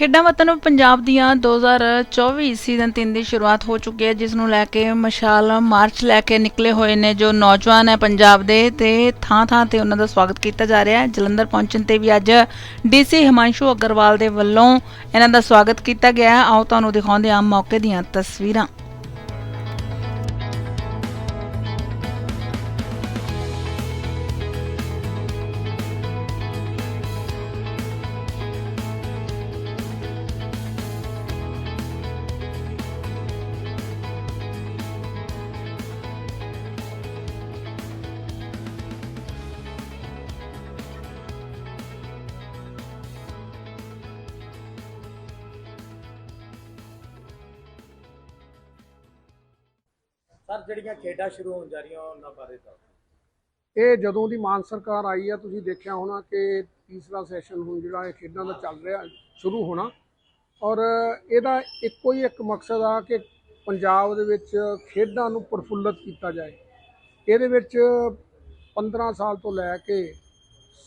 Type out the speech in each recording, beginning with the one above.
ਖੇਡਾਂ ਵਤਨ ਪੰਜਾਬ ਦੀਆਂ 2024 ਸੀਜ਼ਨ 3 ਦੀ ਸ਼ੁਰੂਆਤ ਹੋ ਚੁੱਕੀ ਹੈ ਜਿਸ ਨੂੰ ਲੈ ਕੇ ਮਸ਼ਾਲ ਮਾਰਚ ਲੈ ਕੇ ਨਿਕਲੇ ਹੋਏ ਨੇ ਜੋ ਨੌਜਵਾਨ ਹੈ ਪੰਜਾਬ ਦੇ ਤੇ ਥਾਂ ਥਾਂ ਤੇ ਉਹਨਾਂ ਦਾ ਸਵਾਗਤ ਕੀਤਾ ਜਾ ਰਿਹਾ ਹੈ। ਜਲੰਧਰ ਪਹੁੰਚਣ ਤੇ ਵੀ ਅੱਜ ਡੀਸੀ ਹਿਮਾਂਸ਼ੂ ਅਗਰਵਾਲ ਦੇ ਵੱਲੋਂ ਇਹਨਾਂ ਦਾ ਸਵਾਗਤ ਕੀਤਾ ਗਿਆ ਆਓ ਤੁਹਾਨੂੰ ਦਿਖਾਉਂਦੇ ਹਾਂ ਮੌਕੇ ਦੀਆਂ ਤਸਵੀਰਾਂ। ਸਰ, ਜਿਹੜੀਆਂ ਖੇਡਾਂ ਸ਼ੁਰੂ ਹੋਣ ਜਾ ਰਹੀਆਂ ਉਹਨਾਂ ਬਾਰੇ ਦੱਸੋ ਇਹ ਜਦੋਂ ਦੀ ਮਾਨ ਸਰਕਾਰ ਆਈ ਆ, ਤੁਸੀਂ ਦੇਖਿਆ ਹੋਣਾ ਕਿ ਤੀਸਰਾ ਸੈਸ਼ਨ ਹੁਣ ਜਿਹੜਾ ਇਹ ਖੇਡਾਂ ਦਾ ਚੱਲ ਰਿਹਾ, ਸ਼ੁਰੂ ਹੋਣਾ। ਔਰ ਇਹਦਾ ਇੱਕੋ ਹੀ ਇੱਕ ਮਕਸਦ ਆ ਕਿ ਪੰਜਾਬ ਦੇ ਵਿੱਚ ਖੇਡਾਂ ਨੂੰ ਪ੍ਰਫੁੱਲਤ ਕੀਤਾ ਜਾਏ। ਇਹਦੇ ਵਿੱਚ 15 ਸਾਲ ਤੋਂ ਲੈ ਕੇ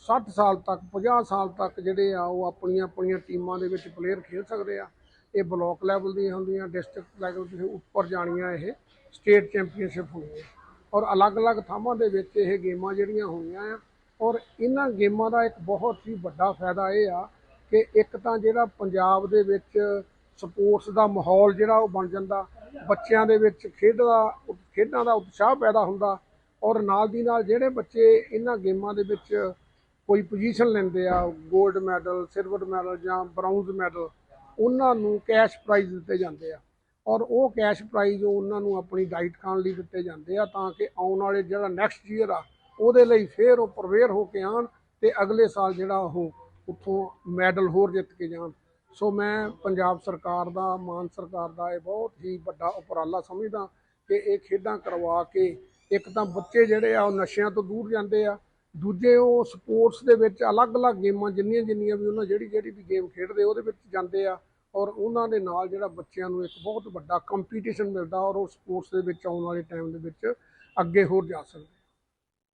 60 ਸਾਲ ਤੱਕ 50 ਸਾਲ ਤੱਕ ਜਿਹੜੇ ਆ, ਉਹ ਆਪਣੀਆਂ ਆਪਣੀਆਂ ਟੀਮਾਂ ਦੇ ਵਿੱਚ ਪਲੇਅਰ ਖੇਡ ਸਕਦੇ ਆ। ਇਹ ਬਲਾਕ ਲੈਵਲ ਦੀਆਂ ਹੁੰਦੀਆਂ ਡਿਸਟ੍ਰਿਕਟ ਲੈਵਲ ਤੇ ਉੱਪਰ ਜਾਣੀਆਂ ਇਹ ਸਟੇਟ ਚੈਂਪੀਅਨਸ਼ਿਪ ਹੋਣੀਆਂ ਔਰ ਅਲੱਗ-ਅਲੱਗ ਥਾਵਾਂ ਦੇ ਵਿੱਚ ਇਹ ਗੇਮਾਂ ਜਿਹੜੀਆਂ ਹੋਈਆਂ ਆ, ਔਰ ਇਹਨਾਂ ਗੇਮਾਂ ਦਾ ਇੱਕ ਬਹੁਤ ਹੀ ਵੱਡਾ ਫਾਇਦਾ ਇਹ ਆ ਕਿ ਇੱਕ ਤਾਂ ਜਿਹੜਾ ਪੰਜਾਬ ਦੇ ਵਿੱਚ ਸਪੋਰਟਸ ਦਾ ਮਾਹੌਲ ਜਿਹੜਾ ਉਹ ਬਣ ਜਾਂਦਾ, ਬੱਚਿਆਂ ਦੇ ਵਿੱਚ ਖੇਡ ਦਾ ਖੇਡਾਂ ਦਾ ਉਤਸ਼ਾਹ ਪੈਦਾ ਹੁੰਦਾ, ਔਰ ਨਾਲ ਦੀ ਨਾਲ ਜਿਹੜੇ ਬੱਚੇ ਇਹਨਾਂ ਗੇਮਾਂ ਦੇ ਵਿੱਚ ਕੋਈ ਪੋਜੀਸ਼ਨ ਲੈਂਦੇ ਆ 골ਡ ਮੈਡਲ ਸਿਲਵਰ ਮੈਡਲ ਜਾਂ ਬ੍ਰਾਊਨਜ਼ ਮੈਡਲ ਉਹਨਾਂ ਨੂੰ ਕੈਸ਼ ਪ੍ਰਾਈਜ਼ ਦਿੱਤੇ ਜਾਂਦੇ ਆ। ਔਰ ਉਹ ਕੈਸ਼ ਪ੍ਰਾਈਜ਼ ਉਹਨਾਂ ਨੂੰ ਆਪਣੀ ਡਾਈਟ ਖਾਣ ਲਈ ਦਿੱਤੇ ਜਾਂਦੇ ਆ ਤਾਂ ਕਿ ਆਉਣ ਵਾਲੇ ਜਿਹੜਾ ਨੈਕਸਟ ਈਅਰ ਆ, ਉਹਦੇ ਲਈ ਫੇਰ ਉਹ ਪ੍ਰਵੇਅਰ ਹੋ ਕੇ ਆਣ ਤੇ ਅਗਲੇ ਸਾਲ ਜਿਹੜਾ ਉਹ ਉੱਥੋਂ ਮੈਡਲ ਹੋਰ ਜਿੱਤ ਕੇ ਜਾਣ। ਸੋ ਮੈਂ ਪੰਜਾਬ ਸਰਕਾਰ ਦਾ, ਮਾਨ ਸਰਕਾਰ ਦਾ ਇਹ ਬਹੁਤ ਹੀ ਵੱਡਾ ਉਪਰਾਲਾ ਸਮਝਦਾ ਕਿ ਇਹ ਖੇਡਾਂ ਕਰਵਾ ਕੇ ਇੱਕ ਤਾਂ ਬੱਚੇ ਜਿਹੜੇ ਆ ਉਹ ਨਸ਼ਿਆਂ ਤੋਂ ਦੂਰ ਜਾਂਦੇ ਆ ਦੂਜੇ ਉਹ ਸਪੋਰਟਸ ਦੇ ਵਿੱਚ ਅਲੱਗ-ਅਲੱਗ ਗੇਮਾਂ ਜਿੰਨੀਆਂ ਜਿੰਨੀਆਂ ਵੀ ਉਹਨਾਂ ਜਿਹੜੀ ਜਿਹੜੀ ਵੀ ਗੇਮ ਖੇਡਦੇ ਉਹਦੇ ਵਿੱਚ ਜਾਂਦੇ ਆ ਔਰ ਉਹਨਾਂ ਦੇ ਨਾਲ ਜਿਹੜਾ ਬੱਚਿਆਂ ਨੂੰ ਇੱਕ ਬਹੁਤ ਵੱਡਾ ਕੰਪੀਟੀਸ਼ਨ ਮਿਲਦਾ ਔਰ ਉਹ ਸਪੋਰਟਸ ਦੇ ਵਿੱਚ ਆਉਣ ਵਾਲੇ ਟਾਈਮ ਦੇ ਵਿੱਚ ਅੱਗੇ ਹੋਰ ਜਾ ਸਕਦੇ।